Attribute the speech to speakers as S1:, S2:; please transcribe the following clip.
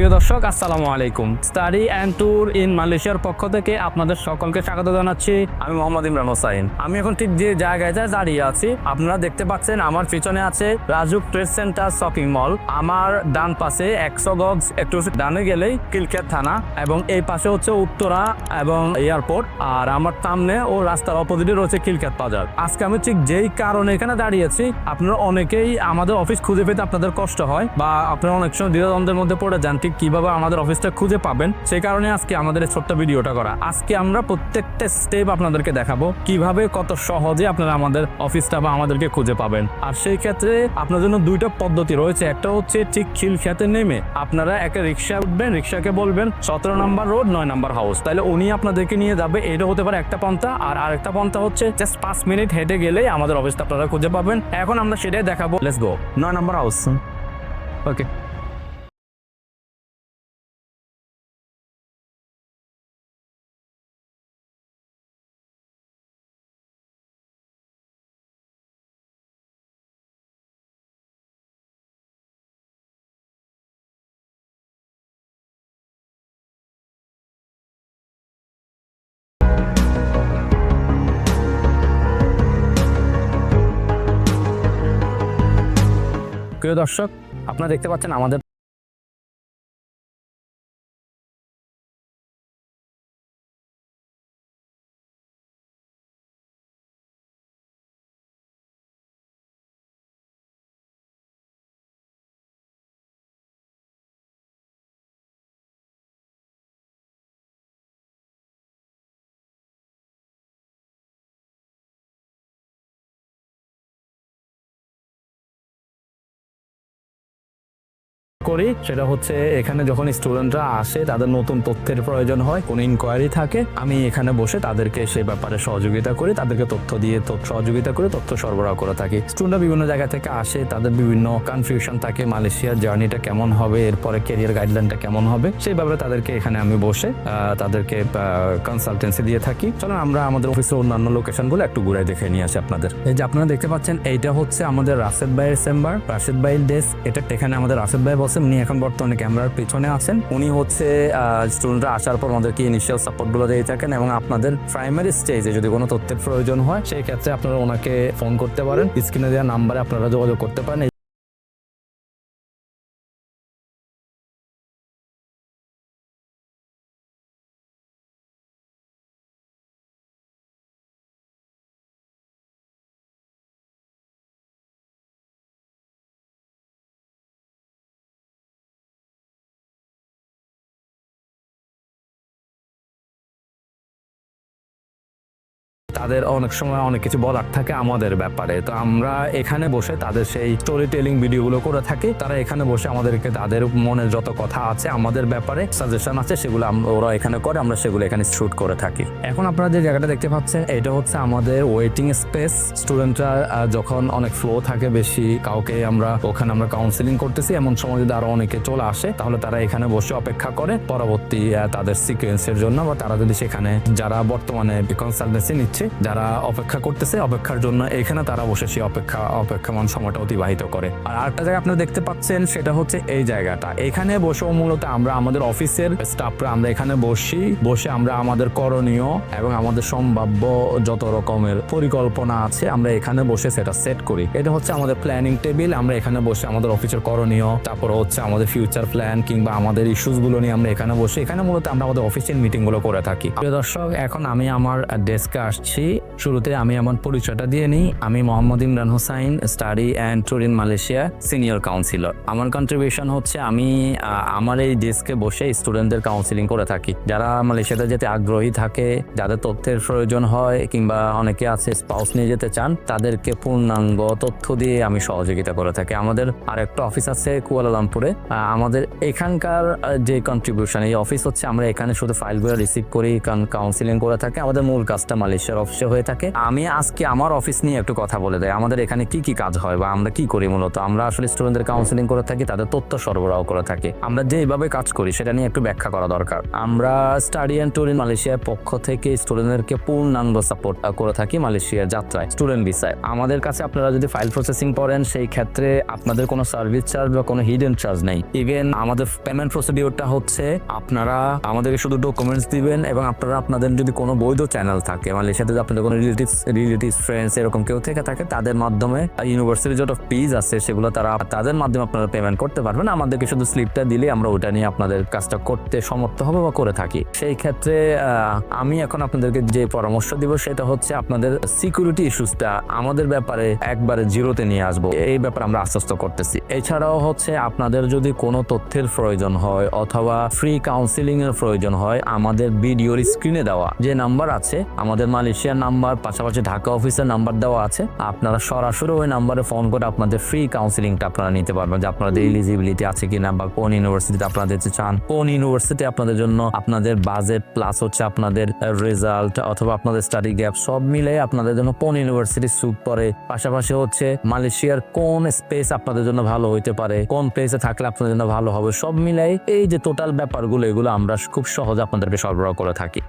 S1: প্রিয় দর্শক, আসসালামু আলাইকুম। স্টাডি অ্যান্ড ট্যুর ইন মালয়েশিয়ার পক্ষ থেকে আপনাদের সকলকে স্বাগত জানাচ্ছি। আমি মোহাম্মদ ইমরান হোসাইন। আমি এখন ঠিক যে জায়গায় দাঁড়িয়ে আছি, আপনারা দেখতে পাচ্ছেন আমার পিছনে আছে Rajuk trade centre shopping mall. আমার ডান পাশে একশো গজ একটু ডানে গেলেই কিলকেট থানা এবং এই পাশে হচ্ছে উত্তরা এবং এয়ারপোর্ট। আর আমার সামনে ও রাস্তার অপোজিটে রয়েছে কিলকেট বাজার। আজকে আমি ঠিক যেই কারণে এখানে দাঁড়িয়েছি আপনারা অনেকেই আমাদের অফিস খুঁজে পেতে আপনাদের কষ্ট হয় বা আপনারা অনেক সময় দ্বিধাদ্বন্দ্বের মধ্যে পড়ে যান। ঠিক কীভাবে আমাদের অফিসটা খুঁজে পাবেন সেই কারণে আজকে আমাদের এই ছোট্ট ভিডিওটা করা। আজকে আমরা প্রত্যেকটা স্টেপ আপনাদেরকে দেখাবো কীভাবে কত সহজে আপনারা আমাদের অফিসটা বা আমাদেরকে খুঁজে পাবেন। আর সেই ক্ষেত্রে আপনার জন্য দুইটা পদ্ধতি রয়েছে একটা হচ্ছে ঠিক খিল খেতে নেমে আপনারা একটা রিক্সা উঠবেন রিক্সাকে বলবেন সতেরো নাম্বার রোড নয় নাম্বার হাউস তাহলে উনি আপনাদেরকে নিয়ে যাবে এটা হতে পারে একটা পন্থা আর আরেকটা পন্থা হচ্ছে জাস্ট পাঁচ মিনিট হেঁটে গেলেই আমাদের অফিসটা আপনারা খুঁজে পাবেন। এখন আমরা সেটাই দেখাবো লেটস গো নয় নাম্বার হাউস ওকে প্রিয় দর্শক আপনারা দেখতে পাচ্ছেন আমাদের করি, সেটা হচ্ছে এখানে যখন স্টুডেন্টরা আসে, তাদের নতুন তথ্যের প্রয়োজন হয়, কোনো ইনকোয়ারি থাকে, আমি এখানে বসে তাদেরকে সে ব্যাপারে সহযোগিতা করি, তাদেরকে তথ্য দিয়ে তথ্য সহযোগিতা করে তথ্য সরবরাহ করে থাকি। স্টুডেন্টরা বিভিন্ন জায়গা থেকে আসে, তাদের বিভিন্ন কনফিউশন থাকে, মালয়েশিয়ার জার্নিটা কেমন হবে, এরপরে কেরিয়ার গাইডলাইনটা কেমন হবে, সেই ব্যাপারে তাদেরকে এখানে আমি বসে তাদেরকে কনসালটেন্সি দিয়ে থাকি। চলুন আমরা আমাদের অফিসের অন্যান্য লোকেশনগুলো একটু ঘুরে দেখে নিয়ে আসি আপনাদের। এই যে আপনারা দেখতে পাচ্ছেন, এইটা হচ্ছে আমাদের রাশেদ ভাইয়ের চেম্বার রাশেদ ভাইয়ের ডেস্ক এটা এখানে আমাদের রাশেদ ভাই বসেন উনি এখন বর্তমানে ক্যামেরার পিছনে আছেন। উনি হচ্ছে স্টুডেন্টরা আসার পর আমাদেরকে ইনিশিয়াল সাপোর্টগুলো দিয়ে থাকেন এবং আপনাদের প্রাইমারি স্টেজে যদি কোনো তথ্যের প্রয়োজন হয়, সেই ক্ষেত্রে আপনারা ওনাকে ফোন করতে পারেন। স্ক্রিনে দেওয়া নাম্বারে আপনারা যোগাযোগ করতে পারেন। তাদের অনেক সময় অনেক কিছু বলার থাকে আমাদের ব্যাপারে। তো আমরা এখানে বসে তাদের সেই স্টোরি টেলিং ভিডিওগুলো করে থাকি। তারা এখানে বসে আমাদেরকে তাদের মনের যত কথা আছে, আমাদের ব্যাপারে সাজেশন আছে, সেগুলো ওরা এখানে করে, আমরা সেগুলো এখানে শ্যুট করে থাকি। এখন আপনারা যে জায়গাটা দেখতে পাচ্ছেন, এটা হচ্ছে আমাদের ওয়েটিং স্পেস স্টুডেন্টরা যখন অনেক ফ্লো থাকে বেশি, কাউকে আমরা, ওখানে আমরা কাউন্সিলিং করতেছি, এমন সময় যদি আরও অনেকে চলে আসে, তাহলে তারা এখানে বসে অপেক্ষা করে পরবর্তী তাদের সিকোয়েন্সের জন্য বা তারা যদি সেখানে যারা বর্তমানে কনসালটেন্সি নিচ্ছে যারা অপেক্ষা করতেছে অপেক্ষার জন্য এখানে তারা বসে সেই অপেক্ষা, অপেক্ষমান সময়টা অতিবাহিত করে। আর আরেকটা জায়গা আপনারা দেখতে পাচ্ছেন, সেটা হচ্ছে এই জায়গাটা। এখানে বসেও মূলত আমরা আমাদের অফিসের স্টাফরা আমরা এখানে বসি। বসে আমরা আমাদের করণীয় এবং আমাদের সম্ভাব্য যত রকমের পরিকল্পনা আছে, আমরা এখানে বসে সেটা সেট করি। এটা হচ্ছে আমাদের প্ল্যানিং টেবিল আমরা এখানে বসে আমাদের অফিসের করণীয়। তারপর হচ্ছে আমাদের ফিউচার প্ল্যান কিংবা আমাদের ইস্যুসগুলো নিয়ে আমরা এখানে বসে, এখানে মূলত আমরা আমাদের অফিসের মিটিংগুলো করে থাকি। দর্শক, এখন আমি আমার ডেস্কে আসছি। শুরুতে আমি আমার পরিচয়টা দিয়ে নিই। আমি Mohammad Imran Hossain, study and tour in Malaysia senior counsellor. আমার কন্ট্রিবিউশন হচ্ছে আমি আমার এই ডেস্কে বসে স্টুডেন্টদের কাউন্সিলিং করে থাকি। যারা মালয়েশিয়াতে যেতে আগ্রহী থাকে, যাদের তথ্যের প্রয়োজন হয় কিংবা অনেকে আছে স্পাউস নিয়ে যেতে চান, তাদেরকে পূর্ণাঙ্গ তথ্য দিয়ে আমি সহযোগিতা করে থাকি। আমাদের আরেকটা অফিস আছে কুয়ালালামপুরে। আমাদের এখানকার যে কন্ট্রিবিউশন এই অফিস হচ্ছে আমরা এখানে শুধু ফাইলগুলো রিসিভ করি কাউন্সিলিং করে থাকি। আমাদের মূল কাজটা মালয়েশিয়ার অফিসে হয়ে থাকে। আমি আজকে আমার অফিস নিয়ে একটু কথা বলে দেয় আমাদের এখানে কি কি কাজ হয় বা আমরা কি করি মূলত? আমরা আসলে স্টুডেন্টদের কাউন্সিলিং করে থাকি, তাদের তথ্য সরবরাহ করে থাকি। আমরা যেভাবে কাজ করি, সেটা নিয়ে একটু ব্যাখ্যা করা দরকার। আমরা স্টাডি অ্যান্ড ট্যুর ইন মালয়েশিয়ার পক্ষ থেকে স্টুডেন্টদেরকে পূর্ণাঙ্গ সাপোর্ট করে থাকি মালয়েশিয়ার যাত্রায় স্টুডেন্ট ভিসায় আমাদের কাছে আপনারা যদি ফাইল প্রসেসিং করেন সেই ক্ষেত্রে আপনাদের কোনো সার্ভিস চার্জ বা কোনো হিডেন চার্জ নেই। ইভেন আমাদের পেমেন্ট প্রসিডিওরটা হচ্ছে, আপনারা আমাদেরকে শুধু ডকুমেন্টস দিবেন এবং আপনারা আপনাদের যদি কোনো বৈধ চ্যানেল থাকে মালয়েশিয়াতে যদি আপনাদের কোনো রিলেটিভস রিলেটিভস ফ্রেন্ডস এরকম কেউ থেকে থাকে, তাদের মাধ্যমে ইউনিভার্সিটি যত ফিজ আছে সেগুলো তারা তাদের মাধ্যমে আপনারা পেমেন্ট করতে পারবেন। আমাদেরকে শুধু স্লিপটা দিলে আমরা ওটা নিয়ে আপনাদের কাজটা করতে সমর্থ হবে বা করে থাকি। সেই ক্ষেত্রে আমি এখন আপনাদেরকে যে পরামর্শ দিব সেটা হচ্ছে আপনাদের সিকিউরিটি ইস্যুসটা আমাদের ব্যাপারে একবারে জিরোতে নিয়ে আসব। এই ব্যাপারে আমরা আশ্বস্ত করতেছি। এছাড়াও হচ্ছে আপনাদের যদি কোনো তথ্যের প্রয়োজন হয় অথবা ফ্রি কাউন্সিলিং এর প্রয়োজন হয়, আমাদের ভিডিওর স্ক্রিনে দেওয়া যে নাম্বার আছে, আমাদের মালয়েশিয়ার নাম্বার পাশাপাশি ঢাকা অফিসের নাম্বার দেওয়া আছে। আপনারা সরাসরি ওই নাম্বারে ফোন করে আপনাদের ফ্রি কাউন্সিলিংটা আপনারা নিতে পারবেন যে আপনাদের এলিজিবিলিটি আছে কিনা বা কোন ইউনিভার্সিটিতে আপনারা যেতে চান। কোন ইউনিভার্সিটি আপনাদের জন্য আপনাদের বাজেট প্লাস হচ্ছে আপনাদের রেজাল্ট অথবা আপনাদের স্টাডি গ্যাপ সব মিলে আপনাদের জন্য কোন ইউনিভার্সিটি স্যুট করে পাশাপাশি হচ্ছে মালয়েশিয়ার কোন স্পেস আপনাদের জন্য ভালো হইতে পারে কোন প্লেসে থাকলে আপনাদের জন্য ভালো হবে সব মিলাই এই যে টোটাল ব্যাপারগুলো এগুলো আমরা খুব সহজে আপনাদেরকে সরবরাহ করে থাকি।